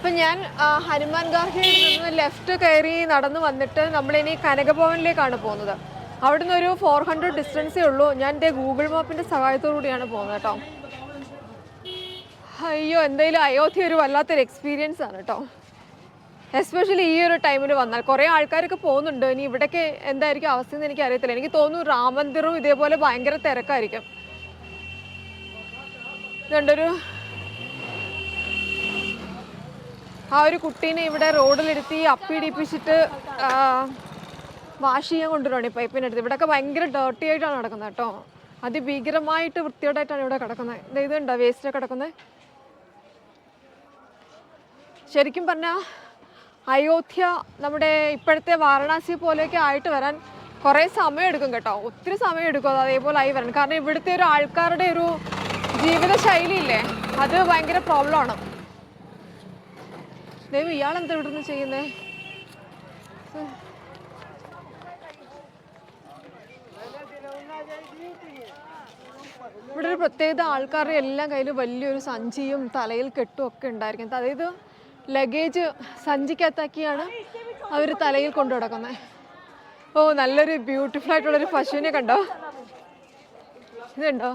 അപ്പം ഞാൻ ഹനുമാൻ ഗാർഹിയിൽ നിന്ന് ലെഫ്റ്റ് കയറി നടന്ന് വന്നിട്ട് നമ്മളിനി കനകഭവനിലേക്കാണ് പോകുന്നത്. അവിടെ നിന്ന് ഒരു ഫോർ ഹൺഡ്രഡ് ഡിസ്റ്റൻസേ ഉള്ളൂ. ഞാൻ എന്റെ ഗൂഗിൾ മാപ്പിന്റെ സഹായത്തോടു കൂടിയാണ് പോകുന്നത് കേട്ടോ. അയ്യോ എന്തായാലും അയോധ്യ ഒരു വല്ലാത്തൊരു എക്സ്പീരിയൻസ് ആണ് കേട്ടോ. എസ്പെഷ്യലി ഈ ഒരു ടൈമിൽ വന്നാൽ. കുറേ ആൾക്കാരൊക്കെ പോകുന്നുണ്ട്. ഇനി ഇവിടേക്ക് എന്തായിരിക്കും അവസ്ഥ എന്ന് എനിക്ക് അറിയത്തില്ല എനിക്ക് തോന്നുന്നു രാമന്ദിറും ഇതേപോലെ ഭയങ്കര തിരക്കായിരിക്കും. ഇതുണ്ടൊരു ആ ഒരു കുട്ടീനെ ഇവിടെ റോഡിലിരുത്തി അപ്പിടിപ്പിച്ചിട്ട് വാഷ് ചെയ്യാൻ കൊണ്ടുവരുവാണ് ഈ പൈപ്പിനടുത്ത് ഇവിടെയൊക്കെ ഭയങ്കര ഡേർട്ടി ആയിട്ടാണ് നടക്കുന്നത് കേട്ടോ. അതിഭീകരമായിട്ട് വൃത്തിയോടായിട്ടാണ് ഇവിടെ കിടക്കുന്നത്. ഇത് ഇതുണ്ടോ വേസ്റ്റ് കിടക്കുന്നത് ശരിക്കും പറഞ്ഞാൽ അയോധ്യ നമ്മുടെ ഇപ്പോഴത്തെ വാരണാസി പോലെയൊക്കെ ആയിട്ട് വരാൻ കുറേ സമയം എടുക്കും കേട്ടോ. ഒത്തിരി സമയം എടുക്കും അത് അതേപോലെ ആയി വരാൻ. കാരണം ഇവിടുത്തെ ഒരു ആൾക്കാരുടെ ഒരു ജീവിത ശൈലിയില്ലേ അത് ഭയങ്കര പ്രോബ്ലമാണ് ദൈവം ഇയാളെന്താ ഇവിടുന്ന് ചെയ്യുന്നേ? ഇവിടെ ഒരു പ്രത്യേകത ആൾക്കാരുടെ എല്ലാം കയ്യിൽ വലിയൊരു സഞ്ചിയും തലയിൽ കെട്ടും ഒക്കെ ഉണ്ടായിരിക്കും അതായത് ലഗേജ് സഞ്ചിക്കകത്താക്കിയാണ് അവർ തലയിൽ കൊണ്ടു കിടക്കുന്നത് ഓ നല്ലൊരു ബ്യൂട്ടിഫുൾ ആയിട്ടുള്ളൊരു പശുവിനെ കണ്ടോ? ഇതുണ്ടോ?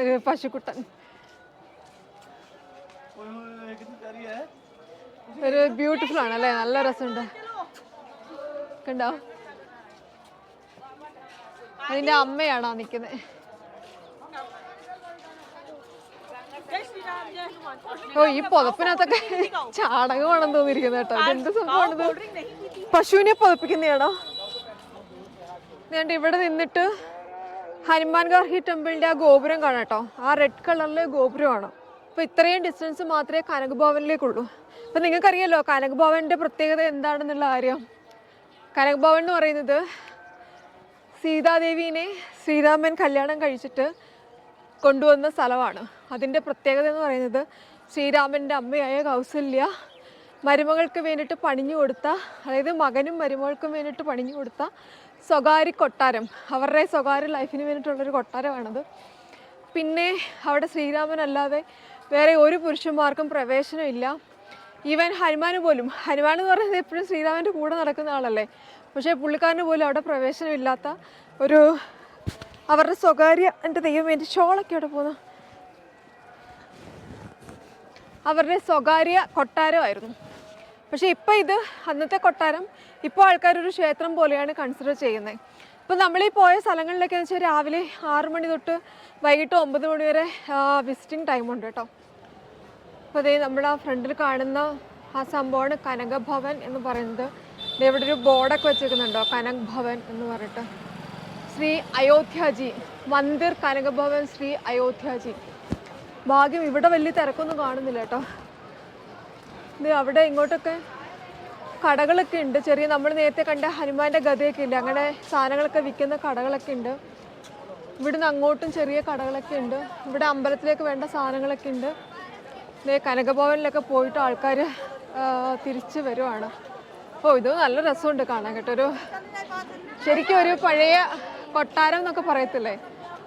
ഒരു പശുക്കുട്ടൻ. ഒരു ബ്യൂട്ടിഫുൾ ആണ് അല്ലേ? നല്ല രസമുണ്ട്. കണ്ടോ? അതിന്റെ അമ്മയാണോ നിക്കുന്നത് ഓ ഈ പുതപ്പിനകത്തൊക്കെ ചാണകമാണെന്ന് തോന്നിയിരിക്കുന്നത് കേട്ടോ. എന്ത് സംഭവമാണിത് പശുവിനെ പുതപ്പിക്കുന്നതാണോ ഞാൻ ഇവിടെ നിന്നിട്ട് ഹനുമാൻ ഗാർഹി ടെമ്പിളിന്റെ ആ ഗോപുരം കാണാം കേട്ടോ. ആ റെഡ് കളറിലെ ഗോപുരമാണ്. അപ്പൊ ഇത്രയും ഡിസ്റ്റൻസ് മാത്രമേ കനകഭവനിലേക്കുള്ളൂ. അപ്പൊ നിങ്ങൾക്കറിയാലോ കനകഭവന്റെ പ്രത്യേകത എന്താണെന്നുള്ള കാര്യം. കനകഭവൻ എന്ന് പറയുന്നത് സീതാദേവീനെ ശ്രീരാമൻ കല്യാണം കഴിച്ചിട്ട് കൊണ്ടുവന്ന സ്ഥലമാണ്. അതിന്റെ പ്രത്യേകത എന്ന് പറയുന്നത് ശ്രീരാമന്റെ അമ്മയായ കൗസല്യ മരുമകൾക്ക് വേണ്ടിയിട്ട് പണിഞ്ഞു കൊടുത്ത അതായത് മകനും മരുമകൾക്കും വേണ്ടിയിട്ട് പണിഞ്ഞു കൊടുത്ത സ്വകാര്യ കൊട്ടാരം. അവരുടെ സ്വകാര്യ ലൈഫിന് വേണ്ടിയിട്ടുള്ളൊരു കൊട്ടാരമാണത്. പിന്നെ അവിടെ ശ്രീരാമൻ അല്ലാതെ വേറെ ഒരു പുരുഷന്മാർക്കും പ്രവേശനമില്ല ഈവൻ ഹനുമാന് പോലും ഹനുമാൻ എന്ന് പറയുന്നത് എപ്പോഴും ശ്രീരാമന്റെ കൂടെ നടക്കുന്ന ആളല്ലേ? പക്ഷേ പുള്ളിക്കാരന് പോലും അവിടെ പ്രവേശനമില്ലാത്ത ഒരു അവരുടെ സ്വകാര്യ എന്റെ ദൈവം എന്റെ ഷോളൊക്കെ അവിടെ പോകുന്നു അവരുടെ സ്വകാര്യ കൊട്ടാരമായിരുന്നു. പക്ഷേ ഇപ്പോൾ ഇത് അന്നത്തെ കൊട്ടാരം ഇപ്പോൾ ആൾക്കാർ ഒരു ക്ഷേത്രം പോലെയാണ് കൺസിഡർ ചെയ്യുന്നത് ഇപ്പം നമ്മൾ ഈ പോയ സ്ഥലങ്ങളിലൊക്കെ എന്ന് വെച്ചാൽ രാവിലെ ആറ് മണി തൊട്ട് വൈകിട്ട് ഒമ്പത് മണി വരെ വിസിറ്റിംഗ് ടൈമുണ്ട് കേട്ടോ. അപ്പോൾ ഇതേ നമ്മുടെ ആ ഫ്രണ്ടിൽ കാണുന്ന ആ സംഭവമാണ് കനകഭവൻ എന്ന് പറയുന്നത്. ഇവിടെ ഒരു ബോർഡൊക്കെ വെച്ചേക്കുന്നുണ്ടോ? കനക് ഭവൻ എന്ന് പറഞ്ഞിട്ട്. ശ്രീ അയോധ്യജി മന്ദിർ കനകഭവൻ ശ്രീ അയോധ്യജി. ഭാഗ്യം ഇവിടെ വലിയ തിരക്കൊന്നും കാണുന്നില്ല കേട്ടോ. ഇത് അവിടെ ഇങ്ങോട്ടൊക്കെ കടകളൊക്കെ ഉണ്ട്. ചെറിയ നമ്മൾ നേരത്തെ കണ്ട ഹനുമാന്റെ ഗതയൊക്കെ ഇല്ല? അങ്ങനെ സാധനങ്ങളൊക്കെ വിൽക്കുന്ന കടകളൊക്കെ ഉണ്ട്. ഇവിടുന്ന് അങ്ങോട്ടും ചെറിയ കടകളൊക്കെ ഉണ്ട്. ഇവിടെ അമ്പലത്തിലേക്ക് വേണ്ട സാധനങ്ങളൊക്കെ ഉണ്ട്. കനകഭവനിലൊക്കെ പോയിട്ട് ആൾക്കാർ തിരിച്ചു വരുവാണ്. ഓ ഇത് നല്ല രസമുണ്ട് കാണാൻ കേട്ടോ. ഒരു ശരിക്കും ഒരു പഴയ കൊട്ടാരം എന്നൊക്കെ പറയത്തില്ലേ?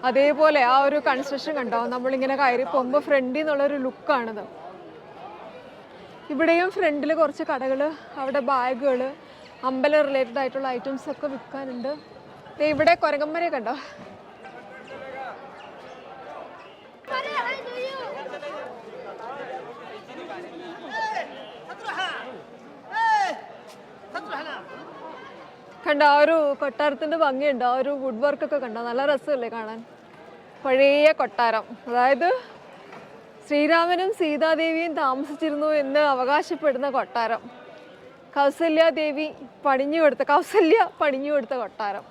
അതേപോലെ ആ ഒരു കൺസ്ട്രക്ഷൻ കണ്ടോ? നമ്മളിങ്ങനെ കയറി പോകുമ്പോൾ ഫ്രണ്ടിൽ നിന്നുള്ളൊരു ലുക്കാണിത് ഇവിടെയും ഫ്രണ്ടിൽ കുറച്ച് കടകൾ അവിടെ ബാഗുകൾ അമ്പലം റിലേറ്റഡ് ആയിട്ടുള്ള ഐറ്റംസ് ഒക്കെ വിൽക്കാനുണ്ട്. ഇവിടെ കുരങ്ങന്മാരെ കണ്ടോ? കണ്ട ആ ഒരു കൊട്ടാരത്തിന്റെ ഭംഗിയുണ്ട്. ആ ഒരു വുഡ് വർക്ക് ഒക്കെ കണ്ട? നല്ല രസമല്ലേ കാണാൻ? പഴയ കൊട്ടാരം. അതായത് ശ്രീരാമനും സീതാദേവിയും താമസിച്ചിരുന്നു എന്ന് അവകാശപ്പെടുന്ന കൊട്ടാരം. കൗസല്യാദേവി പണിഞ്ഞു കൊടുത്ത കൗസല്യ പണിഞ്ഞു കൊടുത്ത കൊട്ടാരം.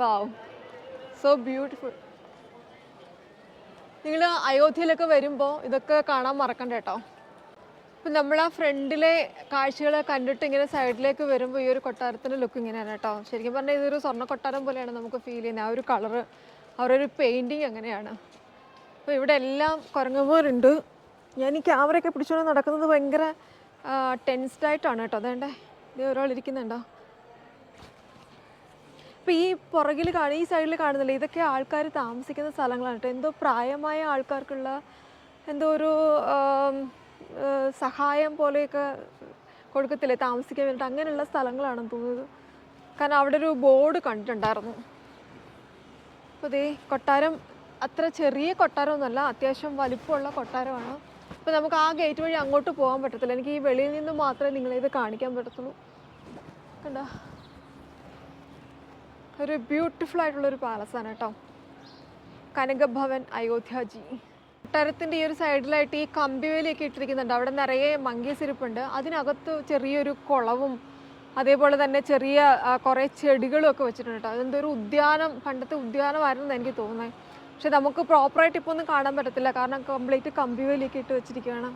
വാവ് സോ ബ്യൂട്ടിഫുൾ നിങ്ങൾ അയോധ്യയിലൊക്കെ വരുമ്പോൾ ഇതൊക്കെ കാണാൻ മറക്കണ്ട കേട്ടോ. ഇപ്പം നമ്മൾ ആ ഫ്രണ്ടിലെ കാഴ്ചകൾ കണ്ടിട്ട് ഇങ്ങനെ സൈഡിലേക്ക് വരുമ്പോൾ ഈ ഒരു കൊട്ടാരത്തിന്റെ ലുക്ക് ഇങ്ങനെയാണ് കേട്ടോ. ശരിക്കും പറഞ്ഞാൽ ഇതൊരു സ്വർണ കൊട്ടാരം പോലെയാണ് നമുക്ക് ഫീൽ ചെയ്യുന്നത്. ആ ഒരു കളറ് അവരൊരു പെയിന്റിങ് അങ്ങനെയാണ്. അപ്പോൾ ഇവിടെ എല്ലാം കുരങ്ങന്മാരുണ്ട്. ഞാൻ ഈ ക്യാമറയൊക്കെ പിടിച്ചുകൊണ്ട് നടക്കുന്നത് ഭയങ്കര ടെൻസ്ഡായിട്ടാണ് കേട്ടോ. അതേണ്ടേ ഇത് ഒരാൾ ഇരിക്കുന്നുണ്ടോ? അപ്പോൾ ഈ പുറകിൽ കാണുക ഈ സൈഡിൽ കാണുന്നില്ല ഇതൊക്കെ ആൾക്കാർ താമസിക്കുന്ന സ്ഥലങ്ങളാണ് കേട്ടോ. എന്തോ പ്രായമായ ആൾക്കാർക്കുള്ള എന്തോ ഒരു സഹായം പോലെയൊക്കെ കൊടുക്കത്തില്ലേ? താമസിക്കാൻ വേണ്ടിയിട്ട് അങ്ങനെയുള്ള സ്ഥലങ്ങളാണെന്ന് തോന്നുന്നത്. കാരണം അവിടെ ഒരു ബോർഡ് കണ്ടിട്ടുണ്ടായിരുന്നു. അപ്പോൾ ഇതേ കൊട്ടാരം അത്ര ചെറിയ കൊട്ടാരമൊന്നുമല്ല അത്യാവശ്യം വലിപ്പമുള്ള കൊട്ടാരമാണ്. അപ്പോൾ നമുക്ക് ആ ഗേറ്റ് വഴി അങ്ങോട്ട് പോകാൻ പറ്റത്തില്ല. എനിക്ക് ഈ വെളിയിൽ നിന്ന് മാത്രമേ നിങ്ങളെ ഇത് കാണിക്കാൻ പറ്റത്തുള്ളൂ. കണ്ടോ? ഒരു ബ്യൂട്ടിഫുൾ ആയിട്ടുള്ളൊരു പാലസാണ് കേട്ടോ. കനകഭവൻ അയോധ്യാജി കൊട്ടാരത്തിന്റെ ഈ ഒരു സൈഡിലായിട്ട് ഈ കമ്പിവേലിയൊക്കെ ഇട്ടിരിക്കുന്നുണ്ട്. അവിടെ നിറയെ മങ്കീസ് അതിനകത്ത് ചെറിയൊരു കുളവും അതേപോലെ തന്നെ ചെറിയ കുറേ ചെടികളും ഒക്കെ വെച്ചിട്ടുണ്ട് കേട്ടോ അതെന്തോ ഒരു ഉദ്യാനം പണ്ടത്തെ ഉദ്യാനമായിരുന്നു എനിക്ക് തോന്നുന്നത് പക്ഷെ നമുക്ക് പ്രോപ്പറായിട്ട് ഇപ്പോൾ ഒന്നും കാണാൻ പറ്റത്തില്ല. കാരണം കംപ്ലീറ്റ് കമ്പിവേലിയൊക്കെ ഇട്ട് വെച്ചിരിക്കുകയാണ്.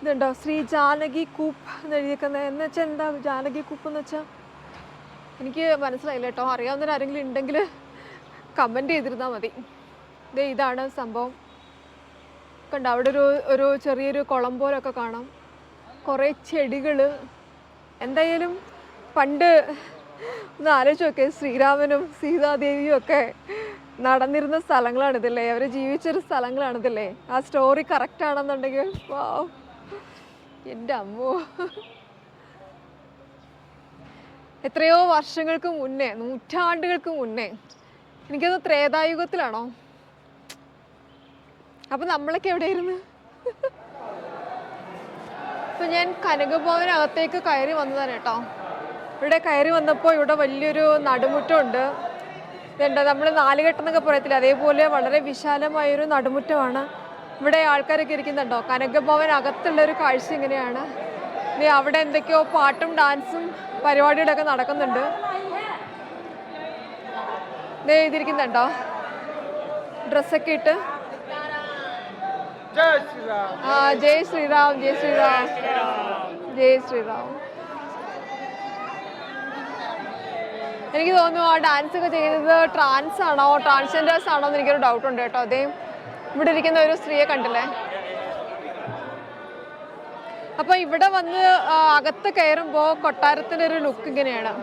ഇതുണ്ടോ? ശ്രീ ജാനകി കൂപ്പ് എന്ന് എഴുതിയിരിക്കുന്നത് എന്ന് വെച്ചാൽ എന്താ? ജാനകി കൂപ്പ് എന്ന് വെച്ചാൽ എനിക്ക് മനസ്സിലായില്ല കേട്ടോ അറിയാവുന്നവരാരെങ്കിലും ഉണ്ടെങ്കിൽ കമന്റ് ചെയ്തിരുന്നാൽ മതി. ഇതാണ് സംഭവം. കണ്ട അവിടെ ഒരു ഒരു ചെറിയൊരു കുളം പോലൊക്കെ കാണാം. കുറേ ചെടികൾ എന്തായാലും പണ്ട് ഒന്ന് ആലോചിച്ച് നോക്കേ. ശ്രീരാമനും സീതാദേവിയും ഒക്കെ നടന്നിരുന്ന സ്ഥലങ്ങളാണിതല്ലേ? അവർ ജീവിച്ചൊരു സ്ഥലങ്ങളാണിതല്ലേ? ആ സ്റ്റോറി കറക്റ്റ് ആണെന്നുണ്ടെങ്കിൽ വാ എന്റെ അമ്മോ. എത്രയോ വർഷങ്ങൾക്ക് മുന്നേ നൂറ്റാണ്ടുകൾക്ക് മുന്നേ എനിക്കത് ത്രേതായുഗത്തിലാണോ? അപ്പൊ നമ്മളൊക്കെ എവിടെയായിരുന്നു? അപ്പൊ ഞാൻ കനകഭവനകത്തേക്ക് കയറി വന്നതാണ് കേട്ടോ. ഇവിടെ കയറി വന്നപ്പോൾ ഇവിടെ വലിയൊരു നടുമുറ്റമുണ്ട്. ഇതുണ്ട് നമ്മൾ നാലുകെട്ടെന്നൊക്കെ പറയത്തില്ല? അതേപോലെ വളരെ വിശാലമായൊരു നടുമുറ്റമാണ്. ഇവിടെ ആൾക്കാരൊക്കെ ഇരിക്കുന്നുണ്ടോ? കനകഭവൻ അകത്തുള്ള ഒരു കാഴ്ച ഇങ്ങനെയാണ്. ഇനി അവിടെ എന്തൊക്കെയോ പാട്ടും ഡാൻസും പരിപാടികളൊക്കെ നടക്കുന്നുണ്ട്. ദേ ഇതിരിക്കുന്നുണ്ടോ? ഡ്രസ്സൊക്കെ ഇട്ട്. जय श्री राम ആ ജയ് ശ്രീറാം ജയ് ശ്രീറാം ജയ് ശ്രീറാം എനിക്ക് തോന്നുന്നു ആ ഡാൻസ് ഒക്കെ ചെയ്യുന്നത് ട്രാൻസ് ആണോ ട്രാൻസ്ജെൻഡേഴ്സ് ആണോ എന്ന് എനിക്കൊരു ഡൗട്ട് ഉണ്ട് കേട്ടോ അതേ ഇവിടെ ഇരിക്കുന്ന ഒരു സ്ത്രീയെ കണ്ടില്ലേ അപ്പൊ ഇവിടെ വന്ന് ആ, അകത്ത് കയറുമ്പോൾ കൊട്ടാരത്തിന്റെ ഒരു ലുക്ക് ഇങ്ങനെയാണ്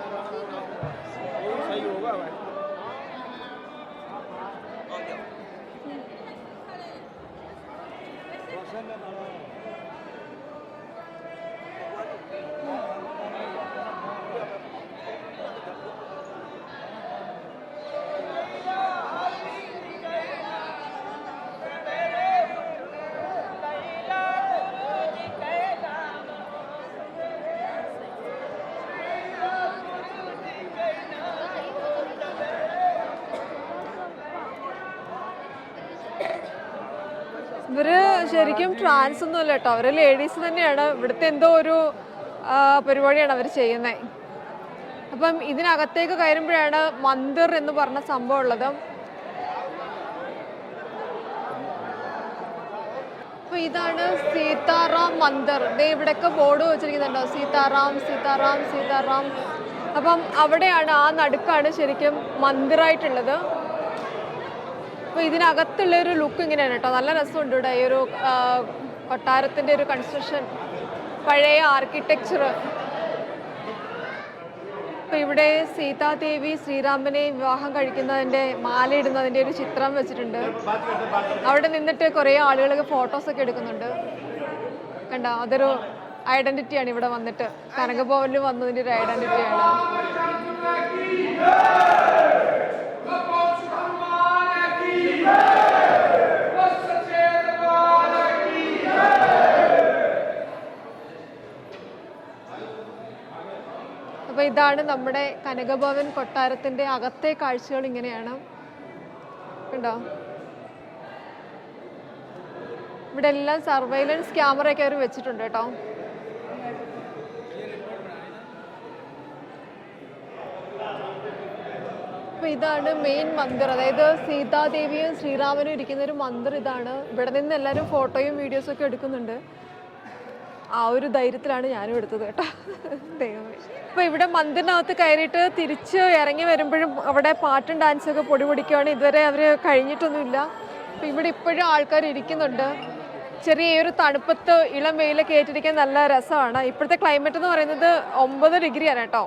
Bırı. ശരിക്കും ട്രാൻസ് ഒന്നും അല്ല കേട്ടോ. അവർ ലേഡീസ് തന്നെയാണ്. ഇവിടുത്തെ എന്തോ ഒരു പരിപാടിയാണ് അവർ ചെയ്യുന്നത് അപ്പം ഇതിനകത്തേക്ക് കയറുമ്പോഴാണ് മന്ദിർ എന്ന് പറഞ്ഞ സംഭവം ഉള്ളത്. അപ്പൊ ഇതാണ് സീതാറാം മന്ദർ. ദേ ഇവിടെയൊക്കെ ബോർഡ് വെച്ചിരിക്കുന്നുണ്ടോ? സീതാറാം സീതാറാം സീതാറാം. അപ്പം അവിടെയാണ് ആ നടുക്കാണ് ശരിക്കും മന്ദിറായിട്ടുള്ളത്. അപ്പോൾ ഇതിനകത്തുള്ള ഒരു ലുക്ക് ഇങ്ങനെയാണ് കേട്ടോ. നല്ല രസമുണ്ട് ഇവിടെ. ഈ ഒരു കൊട്ടാരത്തിന്റെ ഒരു കൺസ്ട്രക്ഷൻ പഴയ ആർക്കിടെക്ചർ അപ്പോൾ ഇവിടെ സീതാദേവി ശ്രീരാമനെ വിവാഹം കഴിക്കുന്നതിന്റെ മാലയിടുന്നതിന്റെ ഒരു ചിത്രം വെച്ചിട്ടുണ്ട്. അവിടെ നിന്നിട്ട് കുറേ ആളുകളൊക്കെ ഫോട്ടോസൊക്കെ എടുക്കുന്നുണ്ട്. കണ്ടോ? അതൊരു ഐഡന്റിറ്റിയാണ് ഇവിടെ വന്നിട്ട്. കനകഭവനിൽ വന്നതിന്റെ ഒരു ഐഡന്റിറ്റിയാണ് അപ്പോൾ ഇതാണ് നമ്മുടെ കനകഭവൻ കൊട്ടാരത്തിന്റെ അകത്തെ കാഴ്ചകൾ ഇങ്ങനെയാണ്. കണ്ടോ? ഇവിടെ എല്ലാം സർവൈലൻസ് ക്യാമറയൊക്കെ അവർ വെച്ചിട്ടുണ്ട് കേട്ടോ. ഇതാണ് മെയിൻ മന്ദിർ. അതായത് സീതാദേവിയും ശ്രീരാമനും ഇരിക്കുന്ന ഒരു മന്ദിർ ഇതാണ്. ഇവിടെ നിന്ന് എല്ലാവരും ഫോട്ടോയും വീഡിയോസും ഒക്കെ എടുക്കുന്നുണ്ട്. ആ ഒരു ധൈര്യത്തിലാണ് ഞാനും എടുത്തത് കേട്ടോ. ദൈവമേ. അപ്പോൾ ഇവിടെ മന്ദിറിനകത്ത് കയറിയിട്ട് തിരിച്ച് ഇറങ്ങി വരുമ്പോഴും അവിടെ പാട്ടും ഡാൻസൊക്കെ പൊടി പൊടിക്കുകയാണ് ഇതുവരെ അവർ കഴിഞ്ഞിട്ടൊന്നുമില്ല. അപ്പോൾ ഇവിടെ ഇപ്പോഴും ആൾക്കാർ ഇരിക്കുന്നുണ്ട്. ചെറിയൊരു തണുപ്പത്ത് ഇളം വെയിലൊക്കെ ഏറ്റിരിക്കാൻ നല്ല രസമാണ്. ഇപ്പോഴത്തെ ക്ലൈമറ്റ് എന്ന് പറയുന്നത് ഒമ്പത് ഡിഗ്രിയാണ് കേട്ടോ.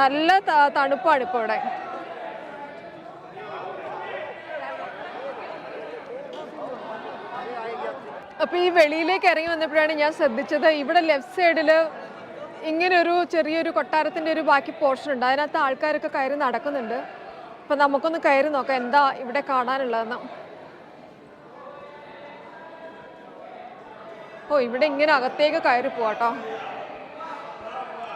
നല്ല തണുപ്പാണ് ഇപ്പോൾ ഇവിടെ. അപ്പോൾ ഈ വെളിയിലേക്ക് ഇറങ്ങി വന്നപ്പോഴാണ് ഞാൻ ശ്രദ്ധിച്ചത് ഇവിടെ ലെഫ്റ്റ് സൈഡിൽ ഇങ്ങനെ ഒരു ചെറിയൊരു കൊട്ടാരത്തിന്റെ ഒരു ബാക്കി പോർഷൻ ഉണ്ട്. അതിനകത്ത് ആൾക്കാരൊക്കെ കയറി നടക്കുന്നുണ്ട്. അപ്പം നമുക്കൊന്ന് കയറി നോക്കാം എന്താ ഇവിടെ കാണാനുള്ളതെന്ന്. ഓ ഇവിടെ ഇങ്ങനെ അകത്തേക്ക് കയറി പോവാട്ടോ.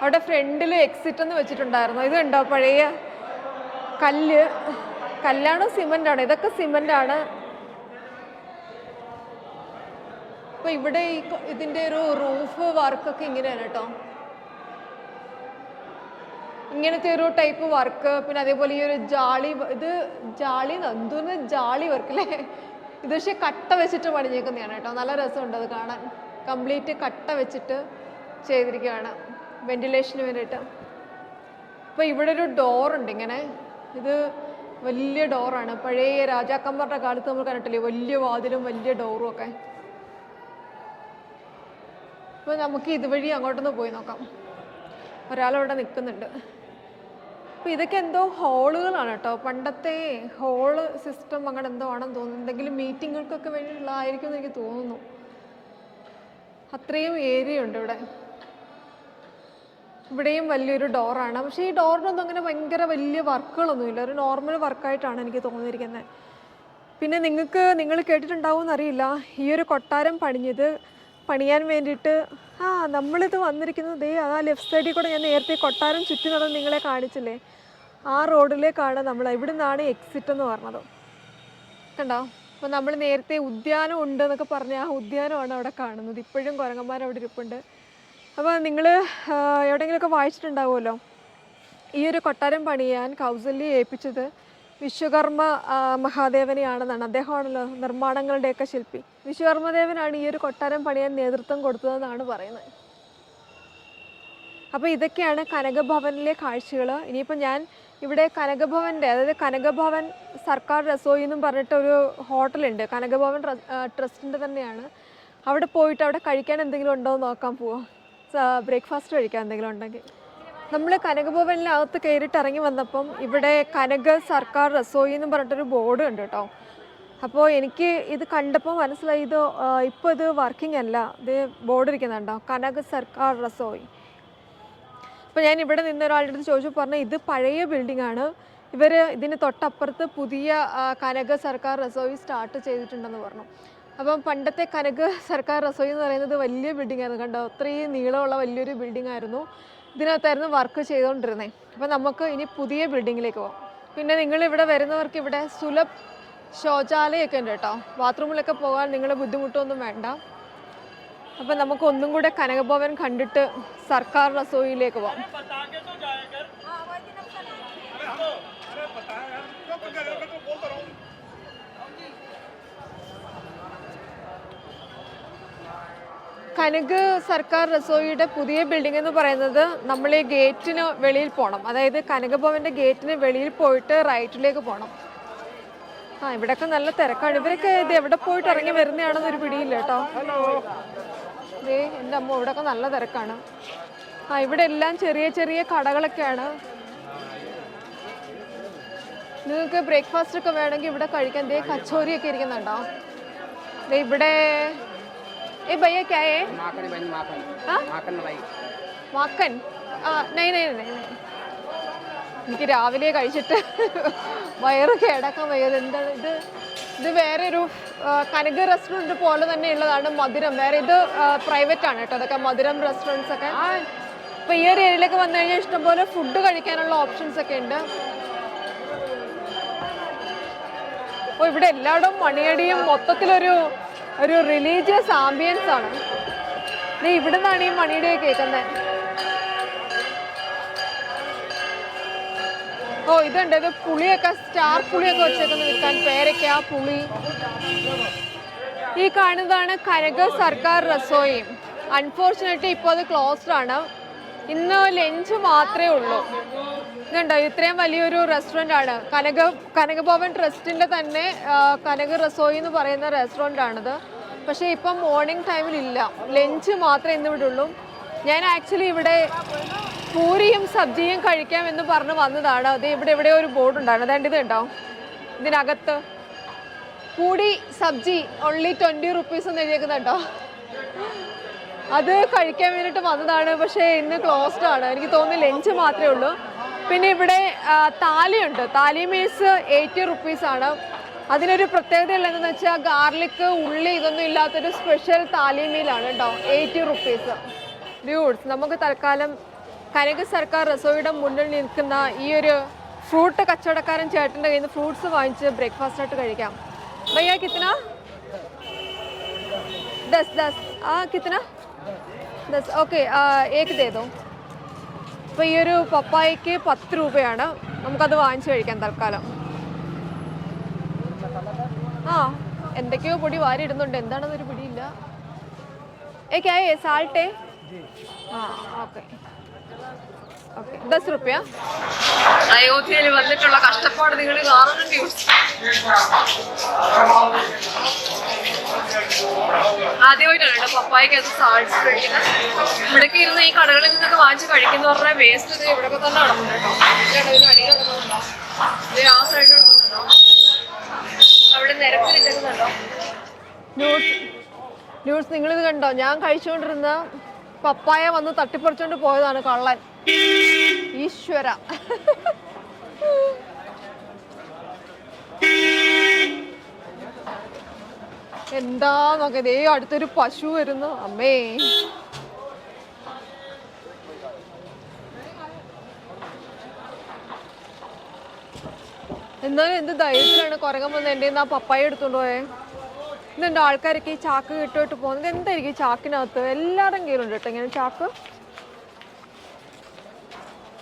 അവിടെ ഫ്രണ്ടിൽ എക്സിറ്റ് എന്ന് വെച്ചിട്ടുണ്ടായിരുന്നു. ഇത് പഴയ കല്ല്? കല്ലാണോ സിമന്റ് ആണോ ഇതൊക്കെ സിമന്റ് ആണ് ഇവിടെ ഈ ഇതിന്റെ ഒരു റൂഫ് വർക്കൊക്കെ ഇങ്ങനെയാണ് കേട്ടോ. ഇങ്ങനത്തെ ഒരു ടൈപ്പ് വർക്ക് പിന്നെ അതേപോലെ ഈ ഒരു ജാളി ഇത് ജാളി എന്തോന്ന്? ജാളി വർക്ക് അല്ലേ ഇത് പക്ഷേ കട്ട വെച്ചിട്ട് പണിഞ്ഞേക്കുന്നതാണ് കേട്ടോ. നല്ല രസമുണ്ട് അത് കാണാൻ. കംപ്ലീറ്റ് കട്ട വെച്ചിട്ട് ചെയ്തിരിക്കുകയാണ് വെന്റിലേഷന് വേണ്ടിയിട്ട്. അപ്പോൾ ഇവിടെ ഒരു ഡോർ ഉണ്ട് ഇങ്ങനെ. ഇത് വലിയ ഡോറാണ് പഴയ രാജാക്കന്മാരുടെ കാലത്ത് നമ്മൾ കണ്ടിട്ടില്ലേ? വലിയ വാതിലും വലിയ ഡോറും ഒക്കെ. അപ്പോൾ നമുക്ക് ഇതുവഴി അങ്ങോട്ടൊന്ന് പോയി നോക്കാം. ഒരാളവിടെ നിൽക്കുന്നുണ്ട് അപ്പോൾ ഇതൊക്കെ എന്തോ ഹോളുകളാണ് കേട്ടോ. പണ്ടത്തെ ഹോൾ സിസ്റ്റം അങ്ങനെ എന്തോ ആണെന്ന് തോന്നുന്നു. എന്തെങ്കിലും മീറ്റിങ്ങുകൾക്കൊക്കെ വേണ്ടിയുള്ളതായിരിക്കും എന്ന് എനിക്ക് തോന്നുന്നു. അത്രയും ഏരിയ ഉണ്ട് ഇവിടെ. ഇവിടെയും വലിയൊരു ഡോറാണ് പക്ഷേ ഈ ഡോറിനൊന്നും അങ്ങനെ ഭയങ്കര വലിയ വർക്കുകളൊന്നുമില്ല. ഒരു നോർമൽ വർക്കായിട്ടാണ് എനിക്ക് തോന്നിയിരിക്കുന്നത്. പിന്നെ നിങ്ങൾക്ക് നിങ്ങൾ കേട്ടിട്ടുണ്ടാവും അറിയില്ല. ഈ ഒരു കൊട്ടാരം പണിഞ്ഞത് പണിയാൻ വേണ്ടിയിട്ട് ആ നമ്മളിത് വന്നിരിക്കുന്നത് ദേ ആ ലെഫ്റ്റ് സൈഡിൽ കൂടെ ഞാൻ നേരത്തെ കൊട്ടാരം ചുറ്റി നടന്ന് നിങ്ങളെ കാണിച്ചില്ലേ? ആ റോഡിലേക്കാണ് നമ്മൾ ഇവിടെ നിന്നാണ് എക്സിറ്റ് എന്ന് പറഞ്ഞത്. കണ്ടോ? അപ്പോൾ നമ്മൾ നേരത്തെ ഉദ്യാനം ഉണ്ട് എന്നൊക്കെ പറഞ്ഞ ആ ഉദ്യാനമാണ് അവിടെ കാണുന്നത്. ഇപ്പോഴും കുരങ്ങന്മാർ അവിടെ ഇരിപ്പുണ്ട്. അപ്പോൾ നിങ്ങൾ എവിടെയെങ്കിലുമൊക്കെ വായിച്ചിട്ടുണ്ടാവുമല്ലോ? ഈ ഒരു കൊട്ടാരം പണിയാൻ കൗസല്യെ ഏൽപ്പിച്ചത് വിശ്വകർമ്മ മഹാദേവനെയാണെന്നാണ്. അദ്ദേഹമാണല്ലോ നിർമ്മാണങ്ങളുടെയൊക്കെ ശില്പി. വിശ്വകർമ്മദേവനാണ് ഈ ഒരു കൊട്ടാരം പണിയാൻ നേതൃത്വം കൊടുത്തതെന്നാണ് പറയുന്നത്. അപ്പോൾ ഇതൊക്കെയാണ് കനകഭവനിലെ കാഴ്ചകൾ ഇനിയിപ്പോൾ ഞാൻ ഇവിടെ കനകഭവന്റെ അതായത് കനകഭവൻ സർക്കാർ രസോയി എന്നും പറഞ്ഞിട്ട് ഒരു ഹോട്ടലുണ്ട്. കനകഭവൻ ട്രസ്റ്റിന്റെ തന്നെയാണ്. അവിടെ പോയിട്ട് അവിടെ കഴിക്കാൻ എന്തെങ്കിലും ഉണ്ടോ എന്ന് നോക്കാൻ പോവാം. ബ്രേക്ക്ഫാസ്റ്റ് കഴിക്കാൻ എന്തെങ്കിലും ഉണ്ടെങ്കിൽ. നമ്മൾ കനകഭവനിലകത്ത് കയറിയിട്ട് ഇറങ്ങി വന്നപ്പം ഇവിടെ കനക സർക്കാർ റസോയി എന്നും പറഞ്ഞിട്ടൊരു ബോർഡ് ഉണ്ട് കേട്ടോ. അപ്പോൾ എനിക്ക് ഇത് കണ്ടപ്പോൾ മനസ്സിലായി ഇത് ഇപ്പോൾ ഇത് വർക്കിംഗ് അല്ല ഇത് ബോർഡ് ഇരിക്കുന്നുണ്ടോ? കനക സർക്കാർ റസോയി അപ്പോൾ ഞാൻ ഇവിടെ നിന്ന് ഒരാളുടെ അടുത്ത് ചോദിച്ചു പറഞ്ഞു ഇത് പഴയ ബിൽഡിംഗ് ആണ്. ഇവർ ഇതിന് തൊട്ടപ്പുറത്ത് പുതിയ കനക സർക്കാർ റസോയി സ്റ്റാർട്ട് ചെയ്തിട്ടുണ്ടെന്ന് പറഞ്ഞു. അപ്പം പണ്ടത്തെ കനക സർക്കാർ റസോയി എന്ന് പറയുന്നത് വലിയ ബിൽഡിംഗ് ആയിരുന്നു. കണ്ടോ? അത്രയും നീളമുള്ള വലിയൊരു ബിൽഡിംഗ് ആയിരുന്നു. ഇതിനകത്തായിരുന്നു വർക്ക് ചെയ്തുകൊണ്ടിരുന്നത് അപ്പം നമുക്ക് ഇനി പുതിയ ബിൽഡിങ്ങിലേക്ക് പോകാം പിന്നെ നിങ്ങൾ ഇവിടെ വരുന്നവർക്ക് ഇവിടെ സുലഭ് ശൗചാലയമൊക്കെ ഉണ്ട് കേട്ടോ. ബാത്റൂമിലൊക്കെ പോകാൻ നിങ്ങൾ ബുദ്ധിമുട്ടൊന്നും വേണ്ട. അപ്പം നമുക്ക് ഒന്നും കൂടെ കനകഭവൻ കണ്ടിട്ട് സർക്കാർ റസോയിലേക്ക് പോകാം കനക് സർക്കാർ റസോയിയുടെ പുതിയ ബിൽഡിംഗ് എന്ന് പറയുന്നത് നമ്മൾ ഈ ഗേറ്റിന് വെളിയിൽ പോകണം അതായത് കനകഭവന്റെ ഗേറ്റിന് വെളിയിൽ പോയിട്ട് റൈറ്റിലേക്ക് പോകണം ആ ഇവിടെയൊക്കെ നല്ല തിരക്കാണ്. ഇവരൊക്കെ ഇത് എവിടെ പോയിട്ട് ഇറങ്ങി വരുന്നതാണെന്ന് ഒരു പിടിയില്ല കേട്ടോ. ഏ എന്റെ അമ്മ ഇവിടെയൊക്കെ നല്ല തിരക്കാണ്. ആ ഇവിടെ എല്ലാം ചെറിയ ചെറിയ കടകളൊക്കെയാണ്. നിങ്ങൾക്ക് ബ്രേക്ക്ഫാസ്റ്റ് ഒക്കെ വേണമെങ്കിൽ ഇവിടെ കഴിക്കാൻ ദേ കച്ചോരിയൊക്കെ ഇരിക്കുന്നുണ്ടോ? ഇവിടെ ഏ ഭയ്യ ക്യാ ഹേ माखन बन माखन हाँ? माखन मलाई മാക്കൻ ആ നൈ നൈ നൈ നൈ. എനിക്ക് രാവിലെ കഴിച്ചിട്ട് വയറ് കേടക്കാൻ വയ്യത് എന്താണ് ഇത് ഇത് വേറെ ഒരു ആ, കനക റെസ്റ്റോറൻറ്റ് പോലെ തന്നെ ഉള്ളതാണ് മധുരം വേറെ ഇത് പ്രൈവറ്റ് ആണ് കേട്ടോ അതൊക്കെ മധുരം റെസ്റ്റോറൻറ്റ്സ് ഒക്കെ അപ്പൊ ഈ ഒരു ഏരിയയിലേക്ക് വന്നു കഴിഞ്ഞാൽ ഇഷ്ടംപോലെ ഫുഡ് കഴിക്കാനുള്ള ഓപ്ഷൻസ് ഒക്കെ ഉണ്ട് അപ്പോൾ ഇവിടെ എല്ലായിടവും മണിയടിയും മൊത്തത്തിലൊരു ഒരു റിലീജിയസ് ആംബിയൻസ് ആണ്. നീ ഇവിടെ നിന്നാണ് ഈ മണിയുടെ കേൾക്കുന്നത് ഓ ഇതുണ്ട്. ഇത് പുളിയൊക്കെ സ്റ്റാർ പുളിയൊക്കെ വെച്ചേക്കുന്ന വിൽക്കാൻ ആ പുളി. ഈ കാണുന്നതാണ് കനക സർക്കാർ റസോയി അൺഫോർച്ചുനേറ്റ്ലി ഇപ്പോൾ അത് ക്ലോസ്ഡ് ആണ്. ഇന്ന് ലഞ്ച് മാത്രമേ ഉള്ളൂ. ഇതുണ്ടോ? ഇത്രയും വലിയൊരു റെസ്റ്റോറന്റ് ആണ്. കനക കനകഭവൻ ട്രസ്റ്റിന്റെ തന്നെ കനക റസോയി എന്ന് പറയുന്ന റെസ്റ്റോറന്റ് ആണിത്. പക്ഷേ ഇപ്പം മോർണിംഗ് ടൈമിൽ ഇല്ല. ലഞ്ച് മാത്രമേ ഇന്ന് ഇവിടെ ഉള്ളൂ. ഞാൻ ആക്ച്വലി ഇവിടെ പൂരിയും സബ്ജിയും കഴിക്കാം എന്ന് പറഞ്ഞ് വന്നതാണ്. അത് ഇവിടെ ഇവിടെ ഒരു ബോർഡ് ഉണ്ടായിരുന്നു. അതാണ്ട് ഇത് ഉണ്ടാവും ഇതിനകത്ത്. Puri sabji only twenty rupees എന്ന് എഴുതിയേക്കുന്നുണ്ടോ? അത് കഴിക്കാൻ വേണ്ടിയിട്ട് വന്നതാണ് പക്ഷേ ഇന്ന് ക്ലോസ്ഡ് ആണ്. എനിക്ക് തോന്നുന്നു ലഞ്ച് മാത്രമേ ഉള്ളൂ. പിന്നെ ഇവിടെ താലിയുണ്ട്. താലി മീൽസ് എയ്റ്റി റുപ്പീസ് ആണ്. അതിനൊരു പ്രത്യേകത ഉള്ളതെന്ന് വെച്ചാൽ ഗാർലിക്ക് ഉള്ളി ഇതൊന്നും ഇല്ലാത്തൊരു സ്പെഷ്യൽ താലി മീലാണ് കേട്ടോ എയ്റ്റി റുപ്പീസ് ഡ്യൂഡ്സ് നമുക്ക് തൽക്കാലം കനക സർക്കാർ റസോയുടെ മുന്നിൽ നിൽക്കുന്ന ഈ ഒരു ഫ്രൂട്ട് കച്ചവടക്കാരൻ ചേട്ടന്റെ കയ്യിൽ നിന്ന് ഫ്രൂട്ട്സ് വാങ്ങിച്ച് ബ്രേക്ക്ഫാസ്റ്റ് ആയിട്ട് കഴിക്കാം. ഭയ്യ കിത്തന? ദസ് ദസ്. ആ കിത്തന? ദസ് ഓക്കെ ഏക്ക് ദേ ദോ. ഈ ഒരു പപ്പായക്ക് പത്ത് രൂപയാണ്. നമുക്കത് വാങ്ങിച്ചു കഴിക്കാം തൽക്കാലം. ആ എന്തൊക്കെയോ പൊടി വാരി ഇടുന്നുണ്ട്. എന്താണെന്നൊരു പിടിയില്ല. ഏക്കായേ ക്യാ സാൾട്ടേ? ആ ഓക്കെ. ദസ് റുപ്യ? അയോധ്യയിൽ വന്നിട്ടുള്ള കഷ്ടപ്പാട് നിങ്ങൾ കാണുന്നുണ്ട്? ആദ്യമായിട്ടാണ് കേട്ടോ അത് സാധിച്ചു കഴിക്കുന്നത് ഇവിടേക്ക് ഇരുന്ന് ഈ കടകളിൽ നിന്നൊക്കെ വാങ്ങിച്ച് കഴിക്കുന്ന പറഞ്ഞാൽ വേസ്റ്റ് ഇത് ഇവിടെയൊക്കെ തന്നെ നടക്കുന്നുണ്ട് കേട്ടോ. ഇതിന്റെ അടിയിൽ നടക്കുന്നുണ്ടോ? ഇത് ആ സൈഡിൽ നടക്കുന്നുണ്ടോ? അവിടെ നിരപ്പിലിട്ടുന്നുണ്ടോ ന്യൂസ് ന്യൂസ് നിങ്ങളിത് കണ്ടോ? ഞാൻ കഴിച്ചുകൊണ്ടിരുന്ന പപ്പായ വന്ന് തട്ടിപ്പറിച്ചോണ്ട് പോയതാണ് കള്ളൻ. ഈശ്വര. എന്താ നോക്കെ ദേ അടുത്തൊരു പശു വരുന്നു. അമ്മേ. എന്നാലും എന്ത് ധൈര്യത്തിലാണ് കുരങ്ങൻ വന്ന് എന്റെ ആ പപ്പായ എടുത്തോണ്ട് പോയേ? ഇതെന്താ ആൾക്കാരൊക്കെ ഈ ചാക്ക് കിട്ടുമായിട്ട് പോകുന്നത്? എന്തായിരിക്കും ഈ ചാക്കിനകത്ത്? എല്ലാവരും കയ്യിലുണ്ട് കേട്ടോ ഇങ്ങനെ ചാക്ക്?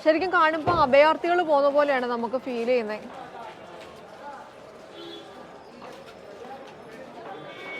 ശരിക്കും കാണുമ്പോൾ അഭയാർത്ഥികൾ പോകുന്ന പോലെയാണ് നമുക്ക് ഫീൽ ചെയ്യുന്നത്